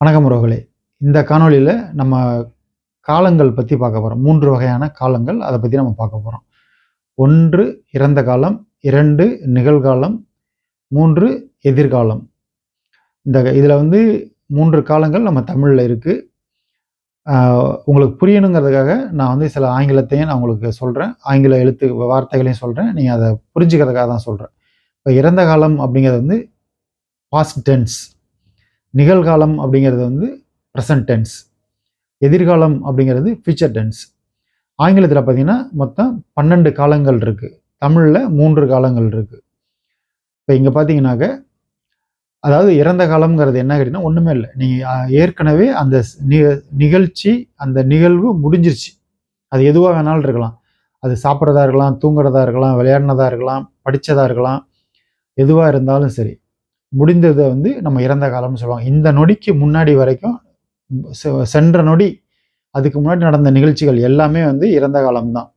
வணக்கம் உறவுகளே. இந்த காணொளியில் நம்ம காலங்கள் பற்றி பார்க்க போகிறோம் மூன்று வகையான காலங்கள் அதை பற்றி நம்ம பார்க்க போகிறோம் ஒன்று இறந்த காலம். இரண்டு நிகழ்காலம். மூன்று எதிர்காலம். இந்த இதில் வந்து மூன்று காலங்கள் நம்ம தமிழில் இருக்குது உங்களுக்கு புரியணுங்கிறதுக்காக நான் வந்து சில ஆங்கிலத்தையும் நான் உங்களுக்கு சொல்கிறேன் ஆங்கில எழுத்து வார்த்தைகளையும் சொல்கிறேன் நீங்கள் அதை புரிஞ்சுக்கிறதுக்காக தான் சொல்கிறேன் இப்போ இறந்த காலம் அப்படிங்கிறது வந்து பாஸ்ட் டென்ஸ் நிகழ்காலம் அப்படிங்கிறது வந்து ப்ரெசன்ட் டென்ஸ் எதிர்காலம் அப்படிங்கிறது ஃபியூச்சர் டென்ஸ் ஆங்கிலத்தில் பார்த்தீங்கன்னா மொத்தம் பன்னெண்டு காலங்கள் இருக்குது தமிழில் மூன்று காலங்கள் இருக்குது இப்போ இங்கே பார்த்தீங்கன்னாக்க அதாவது இறந்த காலம்ங்கிறது என்ன கேட்டிங்கன்னா ஒன்றுமே இல்லை. நீங்கள் ஏற்கனவே அந்த நிகழ்ச்சி அந்த நிகழ்வு முடிஞ்சிருச்சு. அது எதுவாக வேணாலும் இருக்கலாம். அது சாப்பிட்றதா இருக்கலாம் தூங்குறதா இருக்கலாம் விளையாடினதா இருக்கலாம் படித்ததாக இருக்கலாம் எதுவாக இருந்தாலும் சரி. முடிந்ததை வந்து நம்ம இறந்த காலம்னு சொல்லுவாங்க. இந்த நொடிக்கு முன்னாடி வரைக்கும் சென்ற நொடி அதுக்கு முன்னாடி நடந்த நிகழ்ச்சிகள் எல்லாமே வந்து இறந்த காலம்தான்.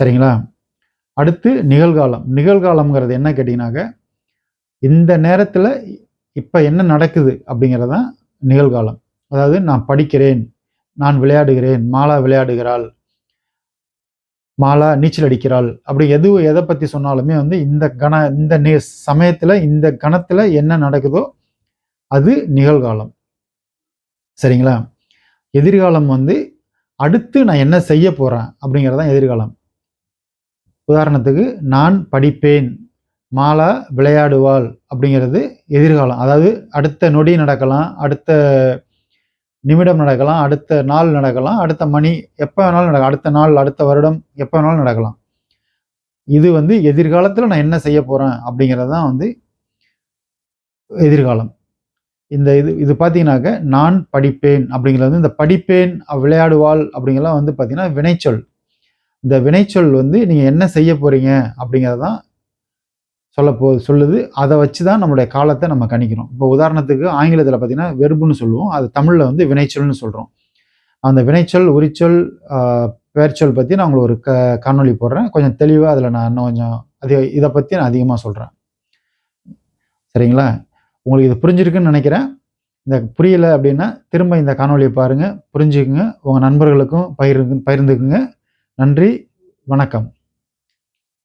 சரிங்களா? அடுத்து நிகழ்காலம். நிகழ்காலம்ங்கிறது என்ன கேட்டிங்கனாக்க இந்த நேரத்தில் இப்போ என்ன நடக்குது அப்படிங்கிறது தான் நிகழ்காலம். அதாவது நான் படிக்கிறேன் நான் விளையாடுகிறேன் மாலா விளையாடுகிறாள் மாலா நீச்சல் அடிக்கிறாள் அப்படி எது எதை பற்றி சொன்னாலுமே வந்து இந்த கண இந்த நே சமயத்தில் இந்த கணத்தில் என்ன நடக்குதோ அது நிகழ்காலம். சரிங்களா? எதிர்காலம் வந்து அடுத்து நான் என்ன செய்ய போகிறேன் அப்படிங்கிறது தான் எதிர்காலம். உதாரணத்துக்கு நான் படிப்பேன் மாலா விளையாடுவாள் அப்படிங்கிறது எதிர்காலம். அதாவது அடுத்த நொடி நடக்கலாம் அடுத்த நிமிடம் நடக்கலாம் அடுத்த நாள் நடக்கலாம் அடுத்த மணி எப்போ வேணாலும் நடக்கலாம் அடுத்த நாள் அடுத்த வருடம் எப்போ வேணாலும் நடக்கலாம். இது வந்து எதிர்காலத்தில் நான் என்ன செய்ய போகிறேன் அப்படிங்கிறது தான் வந்து எதிர்காலம். இந்த இது இது பார்த்தீங்கன்னாக்க நான் படிப்பேன் அப்படிங்கிறது வந்து இந்த படிப்பேன் விளையாடுவாள் அப்படிங்கிறலாம் வந்து பார்த்தீங்கன்னா வினைச்சொல். இந்த வினைச்சொல் வந்து நீங்கள் என்ன செய்ய போகிறீங்க அப்படிங்கிறது தான் சொல்ல போ சொல்லுது. அதை வச்சு தான் நம்மளுடைய காலத்தை நம்ம கணிக்கிறோம். இப்போ உதாரணத்துக்கு ஆங்கிலத்தில் பார்த்தீங்கன்னா வெறுப்புன்னு சொல்லுவோம். அது தமிழில் வந்து வினைச்சொல்னு சொல்கிறோம் அந்த வினைச்சொல் உரிச்சொல் பெயர்ச்சொல் பற்றி நான் உங்களுக்கு ஒரு க காணொலி போடுறேன். கொஞ்சம் தெளிவாக அதில் நான் இன்னும் கொஞ்சம் அது இதை பற்றி நான் அதிகமாக சொல்கிறேன் சரிங்களா? உங்களுக்கு இது புரிஞ்சிருக்குன்னு நினைக்கிறேன். இந்த புரியலை அப்படின்னா திரும்ப இந்த காணொலியை பாருங்கள் புரிஞ்சுக்குங்க. உங்கள் நண்பர்களுக்கும் பகிர்ந்து பகிர்ந்துக்குங்க. நன்றி. வணக்கம்.